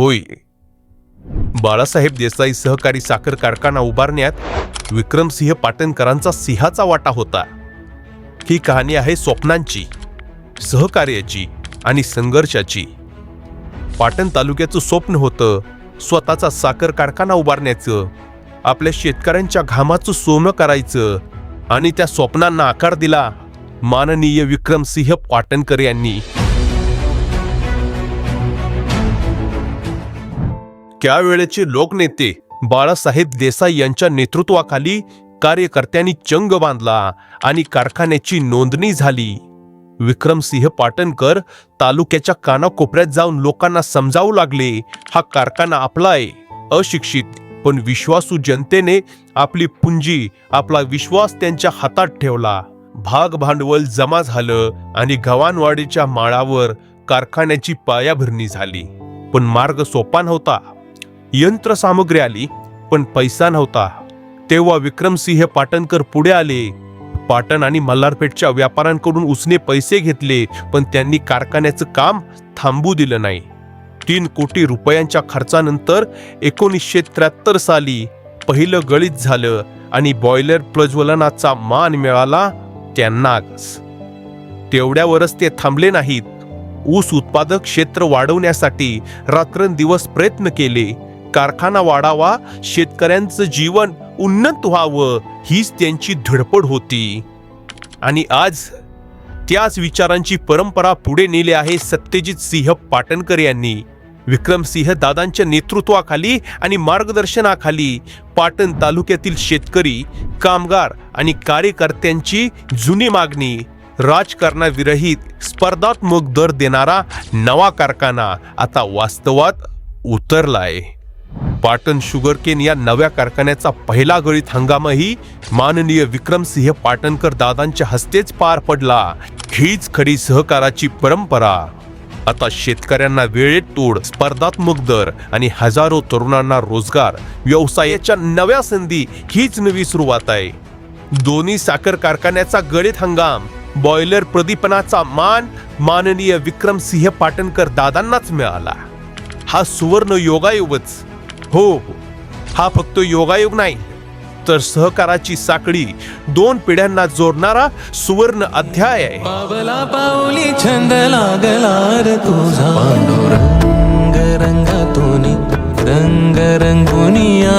होय. बाळासाहेब देसाई सहकारी साखर कारखाना उभारण्यात विक्रमसिंह पाटणकरांचा सिंहाचा वाटा होता. ही कहाणी आहे स्वप्नांची सहकार्याची आणि संघर्षाची. पाटण तालुक्याचं स्वप्न होतं स्वतःचा साखर कारखाना उभारण्याचं आपल्या शेतकऱ्यांच्या घामाचं सोनं करायचं आणि त्या स्वप्नांना आकार दिला माननीय विक्रमसिंह पाटणकर यांनी. त्यावेळेचे लोकनेते बाळासाहेब देसाई यांच्या नेतृत्वाखाली कार्यकर्त्यांनी चंग बांधला आणि कारखान्याची नोंदणी झाली. विक्रमसिंह पाटणकर तालुक्याच्या कानाकोपऱ्यात जाऊन लोकांना समजावू लागले हा कारखाना आपला आहे अशिक्षित. पण विश्वासू जनतेने आपली पुंजी आपला विश्वास त्यांच्या हातात ठेवला. भाग भांडवल जमा झालं आणि गव्हाणवाडीच्या माळावर कारखान्याची पायाभरणी झाली. पण मार्ग सोपा नव्हता. यंत्रसामुग्री आली पण पैसा नव्हता. तेव्हा विक्रमसिंह पाटणकर पुढे आले. पाटण आणि मल्हारपेठच्या व्यापाऱ्यांकडून उसने पैसे घेतले पण त्यांनी कारखान्याचं काम थांबू दिलं नाही. तीन कोटी रुपयांच्या खर्चानंतर एकोणीसशे त्र्याहत्तर साली पहिलं गळीत झालं आणि बॉयलर प्रज्वलनाचा मान मिळाला त्यांनाच. तेवढ्यावरच ते थांबले नाहीत. ऊस उत्पादक क्षेत्र वाढवण्यासाठी रात्रंदिवस प्रयत्न केले कारखाना वाढावा शेतकऱ्यांचं जीवन उन्नत व्हावं हीच त्यांची धडपड होती. आणि आज त्याच विचारांची परंपरा पुढे नेली आहे सत्यजित सिंह पाटणकर यांनी. विक्रमसिंह दादांच्या नेतृत्वाखाली आणि मार्गदर्शनाखाली पाटण तालुक्यातील शेतकरी कामगार आणि कार्यकर्त्यांची जुनी मागणी राजकारणाविरहित स्पर्धात्मक दर देणारा नवा कारखाना आता वास्तवात उतरलाय. बाटन शुगरकेन या नव्या कारखान्याचा पहिला गळीत हंगामही माननीय विक्रमसिंह पाटणकर दादांच्या हस्तेच पार पडला. हीच खरी सहकाराची परंपरा. आता शेतकऱ्यांना वेळेत तोड स्पर्धात्मक दर आणि हजारो तरुणांना रोजगार व्यवसायाच्या नव्या संधी हीच नवी सुरुवात आहे. दोन्ही साखर कारखान्याचा गळीत हंगाम बॉयलर प्रदीपनाचा मान माननीय विक्रमसिंह पाटणकर दादांनाच मिळाला. हा सुवर्ण योगायोगच हो हो. हा फक्त योगायोग नाही तर सहकाराची साखळी दोन पिढ्यांना जोडणारा सुवर्ण अध्याय आहे. पावला पावली छंद लागला रे तुझा. पांडुरंग रंगातून रंग रंगुनिया